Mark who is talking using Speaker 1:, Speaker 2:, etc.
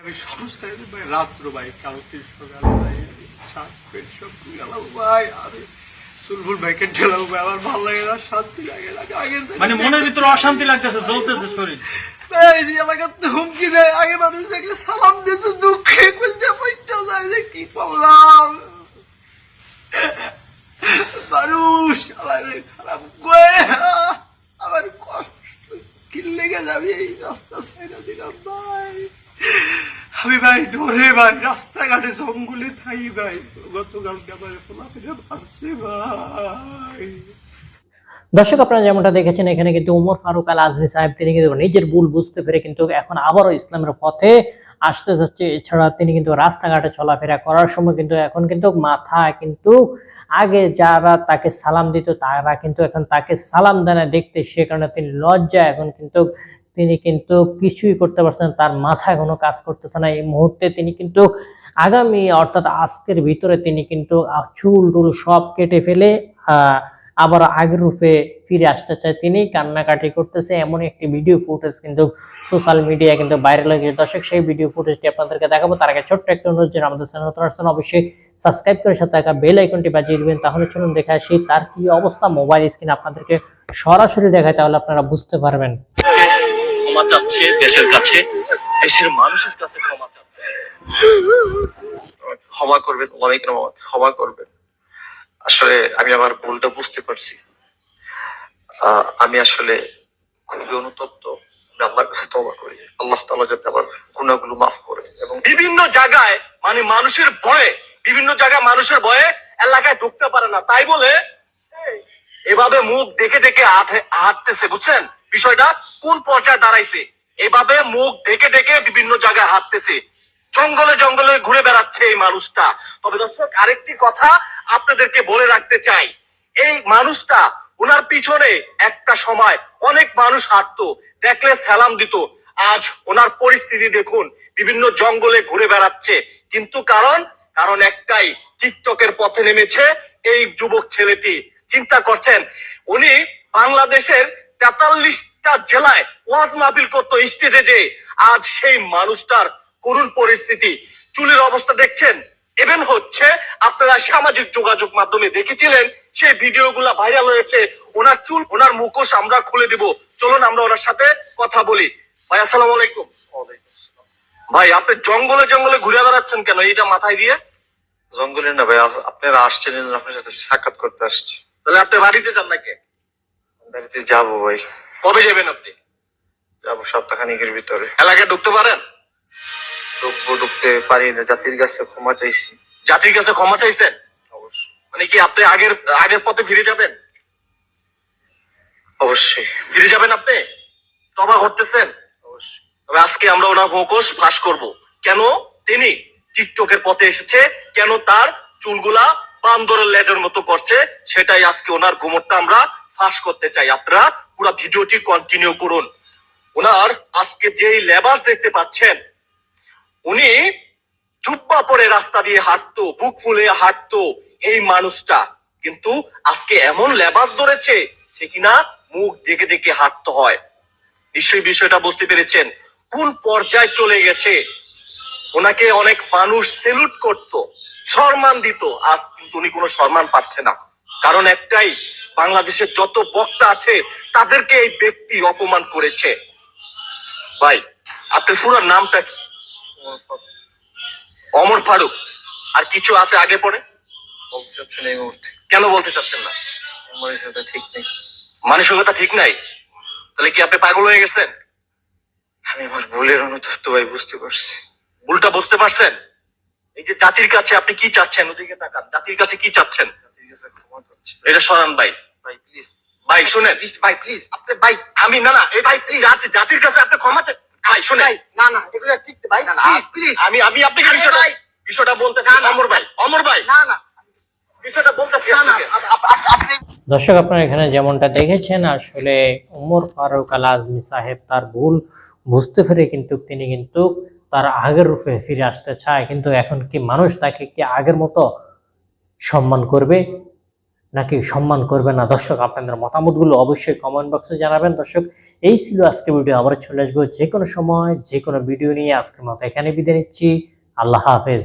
Speaker 1: আমি সমস্যায় ভাই রাত্র ভাই কালকে সকাল ভাই শাক পেট সব গেল ভাই আমি ভাইকে ভাই আমার ভালো লাগে না শান্তি লাগে না আগের
Speaker 2: মানে মনের ভিতরে অশান্তি লাগতেছে জ্বলতেছে শরীর।
Speaker 1: এই যে এলাকাতে হুমকি দেয় আগে মানুষ দেখলে সালাম দিতে দুঃখে খুলছে পয়সা যায় যে কি করলাম? মানুষ আমার খারাপ করে আমার কষ্ট কি লেগে যাবে এই রাস্তা সাইডে দিলাম ভাই আমি ভাই ভাই, রাস্তাঘাটে জঙ্গলে ভাই।
Speaker 3: দর্শক, আপনারা যেমনটা দেখেছেন, এখানে কিন্তু উমর ফারুক আল আজমি সাহেব, তিনি কিন্তু নিজের ভুল বুঝতে পেরে কিন্তু এখন আবারও ইসলামের পথে আসতে যাচ্ছে। এছাড়া তিনি কিন্তু রাস্তাঘাটে চলাফেরা করার সময় কিন্তু এখন কিন্তু মাথা কিন্তু আগে যারা তাকে সালাম দিত, তারা কিন্তু এখন তাকে সালাম দেয় না। দেখতে সে কারণে তিনি লজ্জা এখন কিন্তু তিনি কিন্তু কিছুই করতে পারছেন তার মাথায় কোনো কাজ করতেছে না। এই মুহূর্তে তিনি কিন্তু আগামী অর্থাৎ আজকের ভিতরে তিনি কিন্তু চুল টুল সব কেটে ফেলে আবার আগের রূপে ফিরে আসতে চায় তিনি। কান্নাকাটি করতেছে। এমন একটি ভিডিও ফুটেজ কিন্তু সোশ্যাল মিডিয়ায় কিন্তু ভাইরাল হয়ে দর্শক সেই ভিডিও ফুটেজটি আপনাদেরকে দেখাবো। তার আগে ছোট্ট একটা অনুরোধ জানাই, আমাদের চ্যানেল নতুন আসছেন অবশ্যই সাবস্ক্রাইব করে সাথে থাকা বেল আইকনটি বাজিয়ে দিবেন। তাহলে চলুন দেখে আসি তার কি অবস্থা। মোবাইল স্ক্রিন আপনাদেরকে সরাসরি দেখায় তাহলে আপনারা বুঝতে পারবেন।
Speaker 2: ক্ষমা চাচ্ছে দেশের কাছে দেশের মানুষের কাছে ক্ষমা চাচ্ছে।
Speaker 4: ক্ষমা করবেন ওলামাইকে ক্ষমা করবেন। আসলে আমি আমার ভুলটা বুঝতে পারছি। আমি আসলে খুবই অনুতপ্ত। আল্লাহর কাছে তবা করি। আল্লাহ তাআলা যাতে আমার গুণাগুলো মাফ করে এবং
Speaker 2: বিভিন্ন জায়গায় মানে মানুষের ভয়ে বিভিন্ন জায়গায় মানুষের ভয়ে এলাকায় ঢুকতে পারে না। তাই বলে এভাবে মুখ দেখে দেখে হাঁটে- হাঁটতেছে বুঝছেন? বিষয়টা কোন পর্যায়ে দাঁড়াইছে? এভাবে মুখ দেখে দেখে বিভিন্ন জায়গায় হাঁটতেছে। জঙ্গলে জঙ্গলে ঘুরে বেড়াচ্ছে এই মানুষটা। তবে দর্শক, আরেকটি কথা আপনাদেরকে বলে রাখতে চাই। এই মানুষটা ওনার পিছনে একটা সময় অনেক মানুষ হাঁটতো, দেখলে সালাম দিত। আজ ওনার পরিস্থিতি দেখুন, বিভিন্ন জঙ্গলে ঘুরে বেড়াচ্ছে। কিন্তু কারণ কারণ একটাই, টিকটকের পথে নেমেছে এই যুবক ছেলেটি। চিন্তা করছেন, উনি বাংলাদেশের তেতাল্লিশটা জেলায় ওয়াজ মাহফিল করতো স্টেজে যে আজ সেই মানুষটার করুণ পরিস্থিতি। চুলের অবস্থা দেখছেন? ইভেন হচ্ছে আপনারা সামাজিক যোগাযোগ মাধ্যমে দেখেছিলেন সেই ভিডিওগুলা ভাইরাল হয়েছে। ওনার চুল ওনার মুখোশ আমরা খুলে দিব। চলুন আমরা ওনার সাথে কথা বলি। ভাই আসসালামু আলাইকুম। ভাই আপনি জঙ্গলে জঙ্গলে ঘুরে বেড়াচ্ছেন কেন? এইটা মাথায় দিয়ে?
Speaker 4: জঙ্গলে না ভাই আপনারা আসছেন আপনার সাথে সাক্ষাৎ করতে আসছি।
Speaker 2: তাহলে আপনি বাড়িতে যান নাকি?
Speaker 4: বাড়িতে যাব ভাই।
Speaker 2: কবে যাবেন আপনি?
Speaker 4: যাব সপ্তাহখানিকের ভিতরে।
Speaker 2: এলাকায় ঢুকতে পারেন?
Speaker 4: ঢুকবো ঢুকতে পারি না। জাতির কাছে ক্ষমা চাইছি।
Speaker 2: জাতির কাছে ক্ষমা চাইছেন?
Speaker 4: অবশ্যই।
Speaker 2: মানে কি আপনি আগের আগের পথে ফিরে যাবেন?
Speaker 4: অবশ্যই।
Speaker 2: ফিরে যাবেন আপনি? তবা করতেছেন?
Speaker 4: অবশ্যই।
Speaker 2: তবে আজকে আমরা ওনার মুখোশ ফাঁস করব। কেন? তিনি টিকটকের পথে এসেছে। কেন তার চুলগুলা বান্দরের লেজের মতো করছে? সেটাই আজকে ওনার ঘুমটটা আমরা ফাঁস করতে চাই। আপনারা পুরো ভিডিওটি কন্টিনিউ করুন। ওনার আজকে যেই লেবাস দেখতে পাচ্ছেন, উনি জুব্বা পরে রাস্তা দিয়ে হাঁটতো, বুক ফুলে হাঁটতো এই মানুষটা। কিন্তু আজকে এমন লেবাস ধরেছে, সে কিনা মুখ ডেকে ডেকে হাঁটতে হয়। নিশ্চয়ই বিষয়টা বুঝতে পেরেছেন। কোন পর্যায়ে চলে গেছে? ওনাকে অনেক মানুষ সেলুট করত, সম্মান দিত। আজ কিন্তু উনি কোনো সম্মান পাচ্ছে না। কারণ একটাই বাংলাদেশের যত বক্তা আছে তাদেরকে এই ব্যক্তি অপমান করেছে। ভাই আপনার পুরো নামটা কি? অমর ফারুক। আর কিছু আছে আগে পরে?
Speaker 4: বলতে চাচ্ছেন এই মুহূর্তে।
Speaker 2: কেন বলতে চাচ্ছেন না?
Speaker 4: ঠিক নেই।
Speaker 2: মানসিকতা ঠিক নাই? তাহলে কি আপনি পাগল হয়ে গেছেন?
Speaker 4: আমি আমার ভুলের অনুতপ্ত ভাই বুঝতে পারছি।
Speaker 2: ভুলটা বুঝতে পারছেন? এই যে জাতির কাছে আপনি কি চাচ্ছেন? ওদিকে তাকান। জাতির কাছে কি চাচ্ছেন? এটা সরান ভাই।
Speaker 4: ভাই প্লিজ
Speaker 2: ভাই শুনেন।
Speaker 4: ভাই প্লিজ আপনি ভাই।
Speaker 2: আমি না না এই ভাই প্লিজ জাতির কাছে আপনি ক্ষমা চান ভাই শুনেন।
Speaker 4: না না এগুলো ঠিক ভাই। প্লিজ প্লিজ
Speaker 2: আমি আমি আপনাকে বিষয়টা বিষয়টা
Speaker 4: না।
Speaker 2: অমর ভাই অমর ভাই।
Speaker 4: না না।
Speaker 2: বিষয়টা
Speaker 4: আপনি
Speaker 3: দর্শক আপনারা এখানে যেমনটা দেখেছেন আসলে উমর ফারুক আল আজমি সাহেব তার ভুল বুঝতে পেরে কিন্তু তিনি কিন্তু তার আগের রূপে ফিরে আসতে চায়। কিন্তু এখন কি মানুষ তাকে কি আগের মতো সম্মান করবে? নাকি সম্মান করবে না? দর্শক, আপনাদের মতামতগুলো অবশ্যই কমেন্ট বক্সে জানাবেন। দর্শক, এই ছিল আজকে ভিডিও আবার চলে আসব যে কোনো সময় যে কোনো ভিডিও নিয়ে। আজকের মতো এখানে বিদায় নিচ্ছি। আল্লাহ হাফেজ।